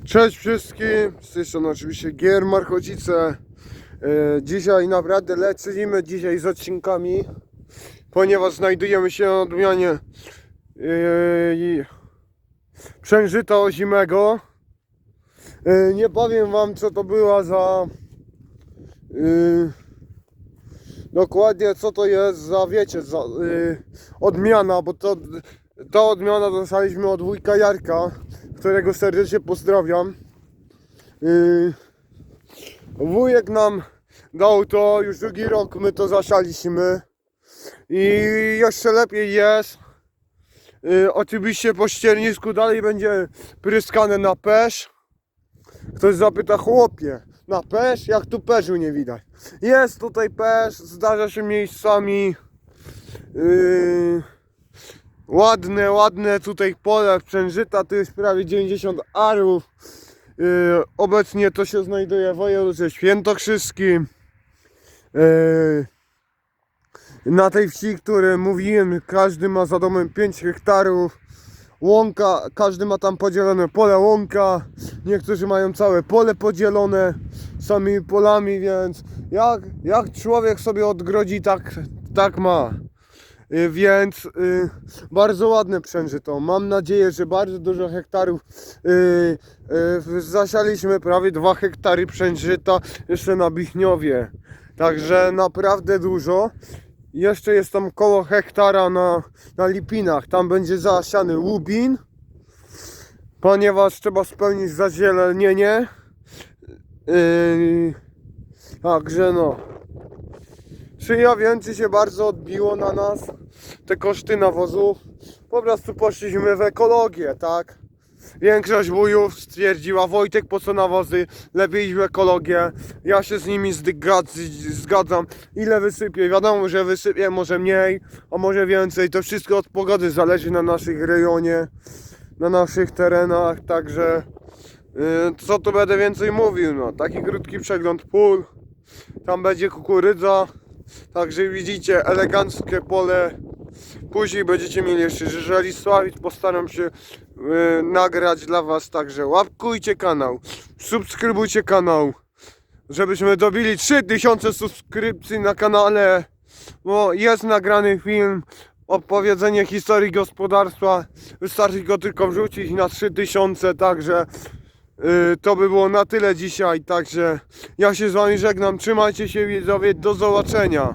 Cześć wszystkim, z tej strony oczywiście Gier Marchocice. E, Dzisiaj naprawdę lecimy dzisiaj z odcinkami, ponieważ znajdujemy się na odmianie e, przężyta ozimego. E, Nie powiem wam co to była za dokładnie co to jest za wiecie za odmiana, bo to ta odmiana dostaliśmy od wujka Jarka, którego serdecznie pozdrawiam. Yy, wujek nam dał to, już drugi rok my to zasialiśmy i jeszcze lepiej jest. Yy, oczywiście po ściernisku dalej będzie pryskane na pesz. Ktoś zapyta, chłopie, na pesz? Jak tu peszu nie widać? Jest tutaj pesz, zdarza się miejscami. Yy, Ładne, ładne tutaj pole przężyta, to jest prawie 90 arów. Yy, obecnie to się znajduje w województwie świętokrzyskim. Yy, na tej wsi, które mówiłem, każdy ma za domem 5 hektarów. Łąka, każdy ma tam podzielone pole łąka. Niektórzy mają całe pole podzielone samymi polami, więc jak, jak człowiek sobie odgrodzi, tak, tak ma. Y, Więc y, bardzo ładne przężyto. Mam nadzieję, że bardzo dużo hektarów y, zasialiśmy prawie 2 hektary przężyta jeszcze na Bichniowie. Także naprawdę dużo. Jeszcze jest tam koło hektara na, na Lipinach. Tam będzie zasiany łubin, ponieważ trzeba spełnić zazielenienie. Yy, także no. Czy ja wiem, czy się bardzo odbiło na nas te koszty nawozów? Po prostu poszliśmy w ekologię, tak? Większość wujów stwierdziła, Wojtek po co nawozy, lepiej iść w ekologię. Ja się z nimi zgadzam. Ile wysypię? Wiadomo, że wysypię może mniej, a może więcej. To wszystko od pogody zależy na naszych rejonie, na naszych terenach, także yy, co tu będę więcej mówił, no taki krótki przegląd pól. Tam będzie kukurydza. Także widzicie, eleganckie pole. Później będziecie mieli jeszcze Żeżelisławic. Postaram się e, nagrać dla Was. Także łapkujcie kanał, subskrybujcie kanał, żebyśmy dobili 3000 subskrypcji na kanale. Bo jest nagrany film, opowiedzenie historii gospodarstwa. Wystarczy go tylko wrzucić na 3000, także to by było na tyle dzisiaj. Także ja się z Wami żegnam. Trzymajcie się widzowie, do zobaczenia.